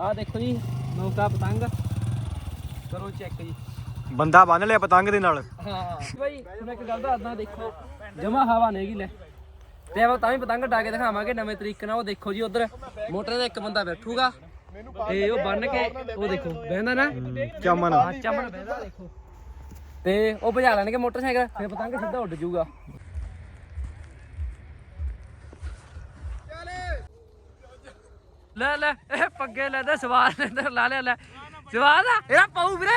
ਆਹ ਦੇਖੋ ਜੀ ਨੌਕਾ ਪਤੰਗ। ਕਰੋ ਚੈੱਕ ਜੀ। ਬੰਦਾ ਬੰਨ ਲਿਆ ਪਤੰਗ ਦੇ ਨਾਲ। ਹਾਂ। ਬਈ ਹੁਣ ਇੱਕ ਗੱਲ ਦੱਸਦਾ ਦੇਖੋ ਜਮਾ ਹਵਾ ਨਹੀਂ ਗੀ ਲੈ। ਤੇ ਆਪਾਂ ਤਾਂ ਵੀ ਪਤੰਗ ਡਾ ਕੇ ਦਿਖਾਵਾਂਗੇ ਨਵੇਂ ਤਰੀਕੇ ਨਾਲ। ਉਹ ਦੇਖੋ ਜੀ ਉਧਰ ਮੋਟਰ ਤੇ ਇੱਕ ਬੰਦਾ ਬੈਠੂਗਾ। ਤੇ ਉਹ ਬੰਨ ਕੇ ਉਹ ਦੇਖੋ ਬਹਿੰਦਾ ਨਾ। ਚਮਨ। ਹਾਂ ਚਮਨ ਬਹਿੰਦਾ ਦੇਖੋ। ਤੇ ਉਹ ਭਜਾ ਲੈਣਗੇ ਮੋਟਰਸਾਈਕਲ ਫਿਰ ਪਤੰਗ ਸਿੱਧਾ ਉੱਡ ਜਾਊਗਾ। ਲੈ ਲੈ ਇਹ ਪੱਗੇ ਲੈਦਾ ਸਵਾਦ ਲੈਂਦਾ ਲਾ ਲਿਆ ਲੈ। ਸਵਾਦ ਆ? ਇਹਦਾ ਪਾਉ ਵੀਰੇ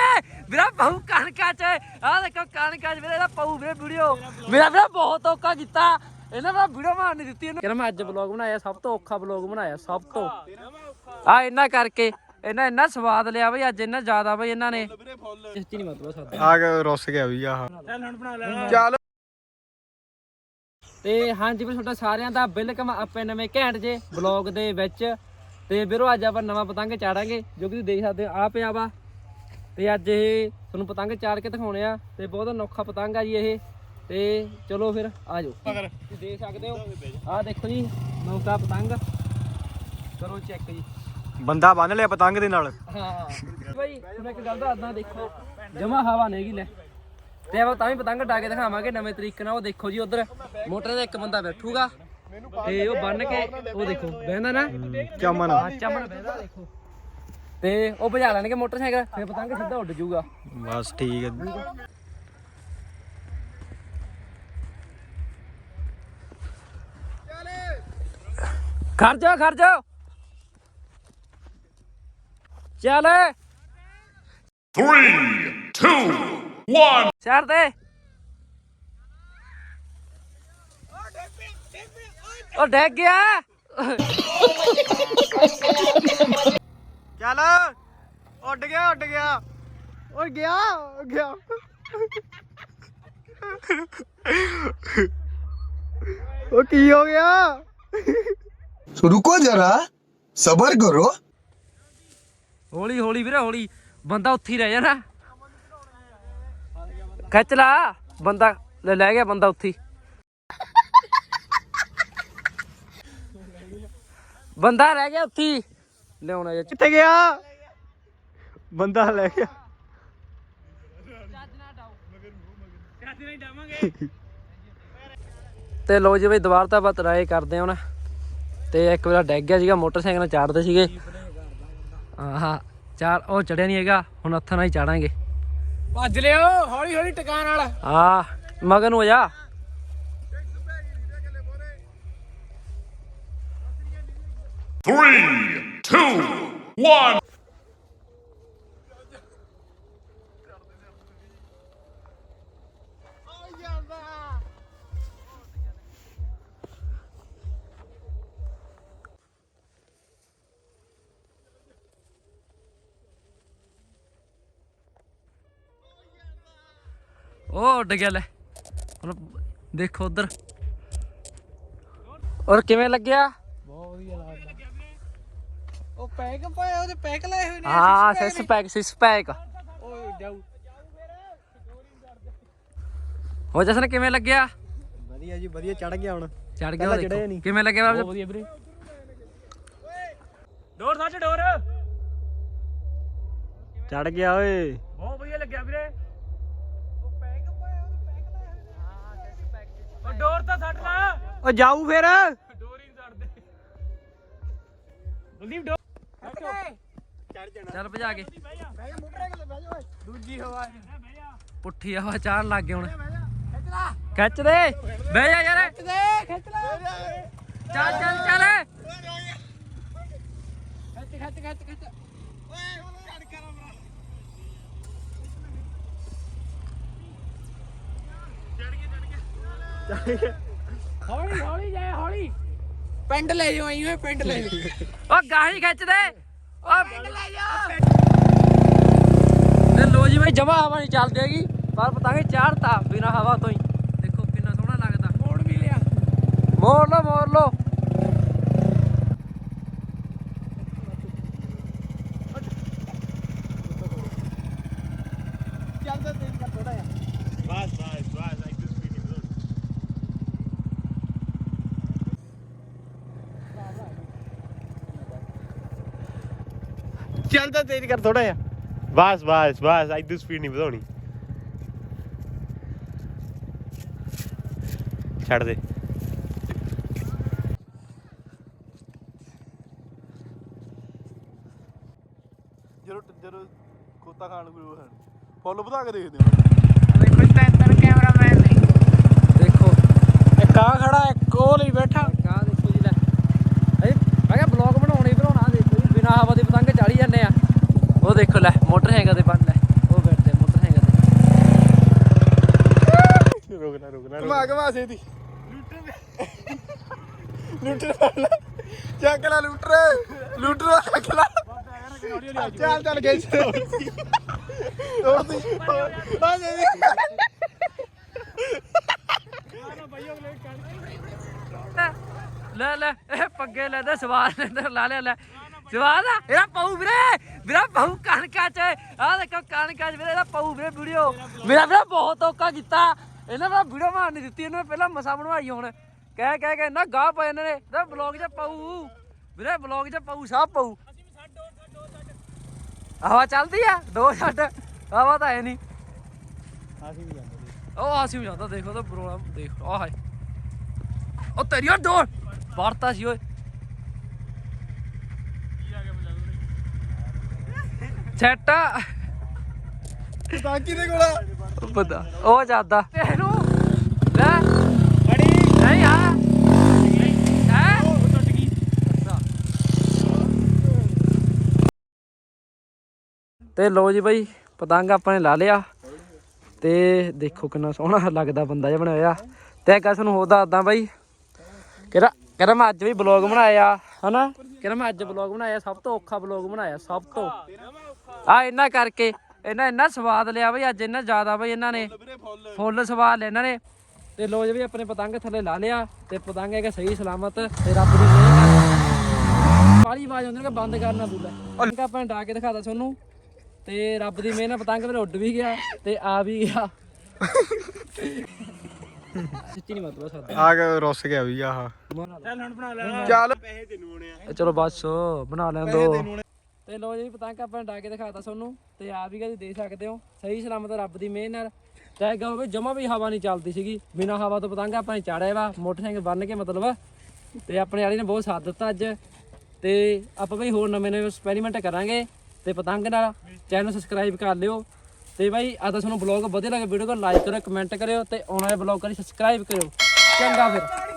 ਵੀਰਾ ਪਾਉ ਕਣਕਾਂ ਚ। ਆ ਦੇਖੋ ਕਣਕਾਂ ਚ ਵੀਰੇ ਇਹਦਾ ਪਾਉ ਵੀਰੇ ਵੀਡੀਓ। ਮੇਰਾ ਵੀਰਾ ਬਹੁਤ ਔਖਾ ਕੀਤਾ। ਇਹਨਾਂ ਦਾ ਵੀਡੀਓ ਮਾਰ ਨਹੀਂ ਦਿੱਤੀ ਇਹਨੂੰ। ਯਾਰ ਮੈਂ ਅੱਜ ਵਲੌਗ ਬਣਾਇਆ ਸਭ ਤੋਂ ਔਖਾ ਵਲੌਗ ਬਣਾਇਆ ਸਭ ਤੋਂ। ਆ ਇਹਨਾਂ ਕਰਕੇ ਇਹਨਾਂ ਇੰਨਾ ਸਵਾਦ ਲਿਆ ਬਈ ਅੱਜ ਇੰਨਾ ਜ਼ਿਆਦਾ ਬਈ ਇਹਨਾਂ ਨੇ। ਚ ਨਹੀਂ ਮਤਲਬ ਸਾਦਾ ਆ ਕੇ ਰੁੱਸ ਗਿਆ ਵੀ ਆਹ। ਚੱਲ ਤੇ ਹਾਂਜੀ ਵੀ ਤੁਹਾਡਾ ਸਾਰਿਆਂ ਦਾ ਵੈਲਕਮ ਆਪਣੇ ਨਵੇਂ ਘੈਂਟ ਜੇ ਵਲੌਗ ਦੇ ਵਿੱਚ। ਤੇ ਵੀਰੋ ਅੱਜ ਆਪਾਂ ਨਵਾਂ ਪਤੰਗ ਚਾੜਾਂਗੇ ਜੋ ਕਿ ਤੁਸੀਂ ਦੇਖ ਸਕਦੇ ਹੋ ਆ ਪਿਆ ਵਾ। ਤੇ ਅੱਜ ਇਹ ਤੁਹਾਨੂੰ ਪਤੰਗ ਚਾੜ ਕੇ ਦਿਖਾਉਣੇ ਆ ਤੇ ਬਹੁਤ ਅਨੋਖਾ ਪਤੰਗ ਆ ਜੀ ਇਹ। ਤੇ ਚਲੋ ਫਿਰ ਆ ਜਾਓ। ਤੁਸੀਂ ਦੇਖ ਸਕਦੇ ਹੋ ਆ ਦੇਖੋ ਜੀ ਨੌਕਾ ਪਤੰਗ। ਕਰੋ ਚੈੱਕ ਜੀ। ਬੰਦਾ ਬੰਨ ਲਿਆ ਪਤੰਗ ਦੇ ਨਾਲ। ਹਾਂ। ਬਈ ਹੁਣ ਇੱਕ ਗੱਲ ਦੱਸਦਾ ਦੇਖੋ ਜਮਾ ਹਵਾ ਨਹੀਂ ਗੀ ਲੈ। ਤੇ ਆਪਾਂ ਤਾਂ ਵੀ ਪਤੰਗ ਡਾ ਕੇ ਦਿਖਾਵਾਂਗੇ ਨਵੇਂ ਤਰੀਕੇ ਨਾਲ। ਉਹ ਦੇਖੋ ਜੀ ਉਧਰ ਮੋਟਰ ਤੇ ਇੱਕ ਬੰਦਾ ਬੈਠੂਗਾ। ਤੇ ਉਹ ਬੰਨ ਕੇ ਉਹ ਦੇਖੋ ਬਹਿੰਦਾ ਨਾ। ਚਮਨ। ਹਾਂ ਚਮਨ ਬਹਿੰਦਾ ਦੇਖੋ। ਤੇ ਉਹ ਭਜਾ ਲੈਣਗੇ ਮੋਟਰਸਾਈਕਲ ਫਿਰ ਪਤੰਗ ਸਿੱਧਾ ਉੱਡ ਜਾਊਗਾ। ਬਸ ਠੀਕ ਹੈ ਖੜ ਜਾ। ਖੜ ਜਾ ਚੱਲ। Three, two, one. ਛੱਡ ਦੇ। ਉਹ ਡੈਗ ਗਿਆ। ਚੱਲ ਉੱਡ ਗਿਆ ਉੱਡ ਗਿਆ। ਉਹ ਗਿਆ ਗਿਆ। ਉਹ ਕੀ ਹੋ ਗਿਆ? ਰੁਕੋ ਜਰਾ ਸਬਰ ਕਰੋ। ਹੌਲੀ ਹੌਲੀ ਵੀਰੇ ਹੌਲੀ। ਬੰਦਾ ਉੱਥੇ ਹੀ ਰਹਿ ਜਾਣਾ। ਖਿੱਚ ਲਾ। ਬੰਦਾ ਲੈ ਗਿਆ ਬੰਦਾ ਉੱਥੇ ਬੰਦਾ ਰਹਿ ਗਿਆ ਉੱਥੇ ਹੀ। ਲਿਆਉਣਾ ਜੇ। ਕਿੱਥੇ ਗਿਆ? ਬੰਦਾ ਲੈ ਗਿਆ। ਤੇ ਲੋ ਜੀ ਬਈ ਦੁਬਾਰਾ ਤਾਂ ਆਪਾਂ ਟਰਾਈ ਕਰਦੇ ਹਾਂ ਹੁਣ। ਤੇ ਇੱਕ ਵਾਰ ਡੈਗ ਗਿਆ ਸੀਗਾ ਮੋਟਰਸਾਈਕਲ ਨਾਲ ਚਾੜਦੇ ਸੀਗੇ। ਆਹਾ ਚਾਰ ਉਹ ਚੜਿਆ ਨਹੀਂ ਹੈਗਾ ਹੁਣ ਹੱਥਾਂ ਨਾਲ ਹੀ ਚਾੜਾਂਗੇ। ਭੱਜ ਲਿਓ ਹੌਲੀ ਹੌਲੀ ਟਿਕਾਣ ਵਾਲਾ। ਆ ਮਗਨ ਹੋ ਜਾ। Three, two, one. ਉਹ ਉੱਡ ਗਿਆ ਲੈ। ਹੁਣ ਦੇਖੋ ਉਧਰ। ਔਰ ਕਿਵੇਂ ਲੱਗਿਆ? ਉਹ ਪੈਕ ਪਾਇਆ ਉਹਦੇ ਪੈਕ ਲਾਏ ਹੋਏ ਨੇ ਹਾਂ ਸਿਸ ਪੈਕ ਸਿਸ ਪੈਕ। ਓਏ ਜਾਊ। ਹੋ ਜਸਨ ਕਿਵੇਂ ਲੱਗਿਆ? ਵਧੀਆ ਜੀ ਵਧੀਆ ਚੜ ਗਿਆ ਹੁਣ। ਚੜ ਗਿਆ ਉਹ ਦੇਖੋ। ਕਿਵੇਂ ਲੱਗਿਆ ਬਾਬੂ? ਵਧੀਆ ਵੀਰੇ। ਡੋਰ ਸੱਚ ਡੋਰ। ਚੜ ਗਿਆ ਓਏ। ਬਹੁਤ ਵਧੀਆ ਲੱਗਿਆ ਵੀਰੇ। ਉਹ ਪੈਕ ਪਾਇਆ ਉਹਦੇ ਪੈਕ ਲਾਏ ਹੋਏ ਨੇ। ਉਹ ਡੋਰ ਤਾਂ ਛੱਡ ਲਾ। ਓ ਜਾਊ ਫੇਰ। ਹੀ ਕੁਲਦੀਪ ਚੱਲ ਭਜਾ ਕੇ। ਦੂਜੀ ਹਵਾ ਪੁੱਠੀ ਹਵਾ ਚਾੜਨ ਲੱਗ ਗਏ ਹੁਣ। ਖਿੱਚ ਦੇ। ਬਹਿ ਜਾ ਯਾਰ। ਖਿੱਚ ਦੇ ਖਿੱਚ ਲੈ। ਚੱਲ ਚੱਲ ਚੱਲ। ਖਿੱਚ ਖਿੱਚ ਖਿੱਚ ਖਿੱਚ। ਹੌਲੀ ਹੌਲੀ ਜਾਏ ਹੌਲੀ ਪਿੰਡ ਲੈ ਜਾਓ ਆਈ ਹੋਏ ਪਿੰਡ ਲੈ ਜਾਓ। ਉਹ ਗਾਹੀ ਖਿੱਚ ਦੇ ਉਹ ਤੇ ਲੋ ਜੀ ਬਈ ਜਮਾ ਹਵਾ ਨਹੀਂ ਚੱਲਦੀ ਹੈਗੀ। ਪਰ ਪਤੰਗ ਚਾੜਤਾ ਬਿਨਾ ਹਵਾ ਤੋਂ ਹੀ। ਦੇਖੋ ਕਿੰਨਾ ਸੋਹਣਾ ਲੱਗਦਾ। ਮੋੜ ਵੀ ਲਿਆ। ਮੋੜ ਲੋ ਮੋੜ ਲੋ ਚੱਲ ਤਾਂ ਤੇਜ਼ ਕਰ ਥੋੜਾ ਜਿਹਾ। ਬਸ ਬਸ ਬਸ ਇਦੋਂ ਸਪੀਡ ਨਹੀਂ ਵਧਾਉਣੀ। ਛੱਡ ਦੇ। ਜਦੋਂ ਜਦੋਂ ਖੋਤਾ ਖਾਣ ਨੂੰ ਕੋਈ ਫੁੱਲ ਵਧਾ ਕੇ ਦੇਖਦੇ ਹੋ। ਦੇਖੋ ਸਟੈਂਡਰ ਕੈਮਰਾਮੈਨ ਨਹੀਂ ਦੇਖੋ। ਇੱਕ ਆ ਖੜਾ ਇੱਕ ਉਹ ਲਈ ਬੈਠਾ। ਕਾ ਦੇਖੋ ਜੀ ਲੈ। ਇਹ ਮੈਂ ਕਿਹਾ ਬਲੌਗ ਬਣਾਉਣਾ ਬਣਾਉਣਾ ਦੇਖੋ ਜੀ। ਬਿਨਾ ਹਵਾ ਦੇ ਪਤੰਗ ਚਾੜੀ ਜਾਂਦੇ ਦੇਖੋ ਲੈ ਮੋਟਰਸਾਈਕਲ ਤੇ ਬੰਨ ਲੈ। ਉਹ ਬੈਠਦੇ ਮੋਟਰਸਾਈਕਲ ਤੇ। ਰੁਕਣਾ ਰੁਕਣਾ ਘਮਾ ਘਮਾ ਸੇ ਦੀ ਲੂਟਰ ਫੜ ਲੈ ਚੱਕ ਲੈ ਲੂਟਰ ਲੂਟਰ ਚੱਕ ਲੈ। ਚੱਲ ਚੱਲ ਗਈ ਤੋੜਦੀ ਆ ਦੇ ਦੇ ਲੈ ਲੈ ਇਹ ਪੱਗੇ ਲੈਦਾ ਸਵਾਦ ਲੈਂਦਾ ਲਾ ਲਿਆ ਲੈ। ਸਵਾਦ ਆ ਇਹਦਾ ਪਾਉ ਵੀਰੇ ਵੀਰਾ ਪਾਉ ਕਣਕਾਂ ਚ ਆ ਦੇਖੋ ਕਣਕਾਂ ਚ ਵੀਰੇ ਇਹਦਾ ਪਾਉ ਵੀਰੇ ਵੀਡੀਓ। ਮੇਰਾ ਵੀਰਾ ਬਹੁਤ ਔਕਾ ਕੀਤਾ। ਇਹਨਾਂ ਦਾ ਵੀਡੀਓ ਬਣਾ ਨਹੀਂ ਦਿੱਤੀ ਇਹਨਾਂ ਪਹਿਲਾਂ ਮਸਾ ਬਣਵਾਈ ਹੁਣ। ਕਹਿ ਕਹਿ ਕੇ ਨਾ ਗਾਹ ਪਏ ਇਹਨਾਂ ਨੇ। ਇਹਦਾ ਬਲੌਗ ਚ ਪਾਉ। ਵੀਰੇ ਬਲੌਗ ਚ ਪਾਉ ਸਭ ਪਾਉ। ਹਵਾ ਚੱਲਦੀ ਆ? ਦੋ ਛੱਡ। ਹਵਾ ਤਾਂ ਹੈ ਨਹੀਂ। ਉਹ ਆਸੀ ਵੀ ਜਾਂਦਾ ਦੇਖੋ ਤਾਂ ਪ੍ਰੋਗਰਾਮ ਦੇਖ ਆ ਹਾਏ। ਉਹ ਤੇਰੀ ਡੋਰ। ਵਾਰਤਾ ਸੀ ਓਏ। ਸੈਟ ਤਾਂ ਕਿਹਦੇ ਕੋਲ ਪਤਾ। ਉਹ ਜਾਂਦਾ। ਲੈ। ਅੜੀ। ਨਹੀਂ ਆ। ਹੈ ਤੇ ਲੋ ਜੀ ਬਾਈ ਪਤੰਗ ਆਪਾਂ ਨੇ ਲਾ ਲਿਆ। ਤੇ ਦੇਖੋ ਕਿੰਨਾ ਸੋਹਣਾ ਲੱਗਦਾ ਬੰਦਾ ਜਿਹਾ ਬਣਾਇਆ ਹੋਇਆ। ਤੇ ਇੱਕ ਤੁਹਾਨੂੰ ਹੋਰ ਦੱਸਦਾ ਬਾਈ ਕਿਹੜਾ ਕਿਹੜਾ ਮੈਂ ਅੱਜ ਵੀ ਬਲੌਗ ਬਣਾਇਆ ਹਨਾ? ਕਿਹੜਾ ਮੈਂ ਅੱਜ ਬਲੌਗ ਬਣਾਇਆ ਸਭ ਤੋਂ ਔਖਾ ਬਲੌਗ ਬਣਾਇਆ ਸਭ ਤੋਂ। ਆ ਇਹਨਾਂ ਕਰਕੇ ਇਹਨਾਂ ਇੰਨਾ ਸਵਾਦ ਲਿਆ ਬਈ ਅੱਜ ਇੰਨਾ ਜ਼ਿਆਦਾ ਬਈ ਇਹਨਾਂ ਨੇ। ਫੁੱਲ ਸਵਾਦ ਲਿਆ ਇਹਨਾਂ ਨੇ। ਤੇ ਲੋ ਜੀ ਵੀ ਆਪਣੇ ਪਤੰਗ ਥੱਲੇ ਲਾ ਲਿਆ ਤੇ ਪਤੰਗ ਹੈਗਾ ਸਹੀ ਸਲਾਮਤ ਤੇ ਰੱਬ ਦੀ ਮਿਹਰ ਨਾਲ ਕਾਲੀ ਆਵਾਜ਼ ਆਉਂਦੀ ਨੇ ਕਿ ਬੰਦ ਕਰਨਾ ਬੁੱਲਾ। ਪਤੰਗ ਆਪਾਂ ਡਾ ਕੇ ਦਿਖਾਤਾ ਤੁਹਾਨੂੰ ਤੇ ਰੱਬ ਦੀ ਮਿਹਰ ਨਾਲ ਪਤੰਗ ਮੇਰੇ ਉੱਡ ਵੀ ਗਿਆ ਤੇ ਆ ਵੀ ਗਿਆ। ਸੱਚੀ ਨਹੀਂ ਮਤਲਬ ਸਾਦਾ ਆ ਕੇ ਰੁੱਸ ਗਿਆ ਵੀ ਆਹ। ਚੱਲ ਹੁਣ ਬਣਾ ਲੈ। ਚੱਲ। ਪੈਸੇ ਤੈਨੂੰ ਆਉਣੇ ਆ। ਚਲੋ ਬਸ ਬਣਾ ਲੈਣ ਦੋ। ਤੇ ਲੋ ਜੀ, ਪਤੰਗ ਆਪਾਂ ਨੇ ਡਾ ਕੇ ਦਿਖਾਤਾ ਤੁਹਾਨੂੰ ਤੇ ਆਪ ਵੀ ਕਦੀ ਦੇ ਸਕਦੇ ਹੋ। ਸਹੀ ਸਲਾਮਤ ਰੱਬ ਦੀ ਮਿਹਰ ਨਾਲ। ਤੇ ਗੱਲ ਵੀ ਜਮਾ ਵੀ ਹਵਾ ਨਹੀਂ ਚੱਲਦੀ ਸੀਗੀ, ਬਿਨਾ ਹਵਾ ਤੋਂ ਪਤੰਗ ਆਪਾਂ ਨੇ ਚਾੜਿਆ ਵਾ, ਮੋਟਰਸਾਈਕਲ ਬੰਨ ਕੇ ਮਤਲਬ। ਤੇ ਆਪਣੇ ਵਾਲੀ ਨੇ ਬਹੁਤ ਸਾਥ ਦਿੱਤਾ ਅੱਜ। ਤੇ ਆਪਾਂ ਬਈ ਹੋਰ ਨਵੇਂ ਨਵੇਂ ਐਕਸਪੈਰੀਮੈਂਟ ਕਰਾਂਗੇ ਤੇ ਪਤੰਗ ਨਾਲ ਚੈਨਲ ਸਬਸਕ੍ਰਾਈਬ ਕਰ ਲਿਓ। ਤੇ ਬਾਈ ਆ ਤਾਂ ਤੁਹਾਨੂੰ ਬਲੌਗ ਵਧੀਆ ਲੱਗੇ ਵੀਡੀਓ ਨੂੰ ਲਾਈਕ ਕਰਿਓ ਕਮੈਂਟ ਕਰਿਓ ਤੇ ਆਉਣ ਵਾਲੇ ਬਲੌਗ ਕਰੀ ਸਬਸਕ੍ਰਾਈਬ ਕਰਿਓ। ਚੰਗਾ ਫਿਰ।